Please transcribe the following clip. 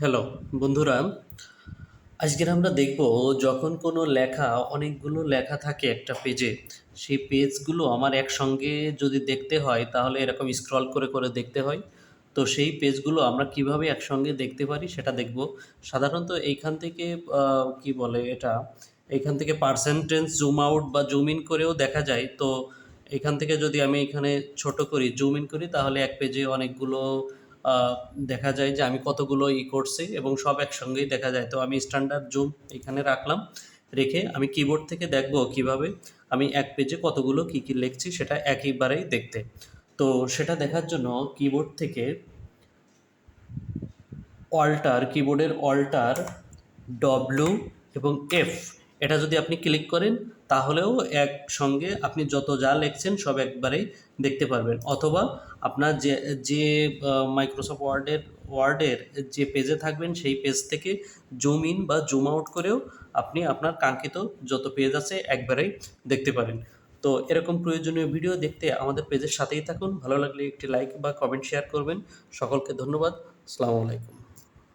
Hello বন্ধুরা। আজকের আমরা দেখব যখন কোনো লেখা, অনেকগুলো লেখা থাকে একটা পেজে সেই পেজগুলো আমার একসঙ্গে যদি দেখতে হয়, তাহলে এরকম স্ক্রল করে করে দেখতে হয়। তো সেই পেজগুলো আমরা কীভাবে একসঙ্গে দেখতে পারি সেটা দেখব। সাধারণত এইখান থেকে কি বলে এটা? এইখান থেকে পার্সেন্টেজ জুম আউট বা জুম ইন করেও দেখা যায়। তো এখান থেকে যদি আমি এখানে ছোট করি জুম ইন করি, তাহলে এক পেজে অনেকগুলো দেখা যায় যে আমি কতগুলো ই করছি এবং সব একসঙ্গেই দেখা যায়। তো আমি স্ট্যান্ডার্ড জুম এখানে রাখলাম, রেখে আমি কিবোর্ড থেকে দেখব কীভাবে আমি এক পেজে কতগুলো কী কী লিখছি সেটা একইবারেই দেখতে। তো সেটা দেখার জন্য কিবোর্ড থেকে অল্টার কিবোর্ডের অল্টার ডব্লু এবং এফ এটা যদি আপনি ক্লিক করেন, তাহলেও একসঙ্গে আপনি যত যা লিখছেন সব একবারেই দেখতে পারবেন। অথবা আপনার যে যে মাইক্রোসফট ওয়ার্ডের ওয়ার্ডের যে পেজে থাকবেন, সেই পেজ থেকে জুম ইন বা জুম আউট করেও আপনি আপনার কাঙ্ক্ষিত যত পেজ আছে একবারেই দেখতে পারেন। তো এরকম প্রয়োজনীয় ভিডিও দেখতে আমাদের পেজের সাথেই থাকুন। ভালো লাগলে একটি লাইক বা কমেন্ট শেয়ার করবেন। সকলকে ধন্যবাদ। আসসালামু আলাইকুম।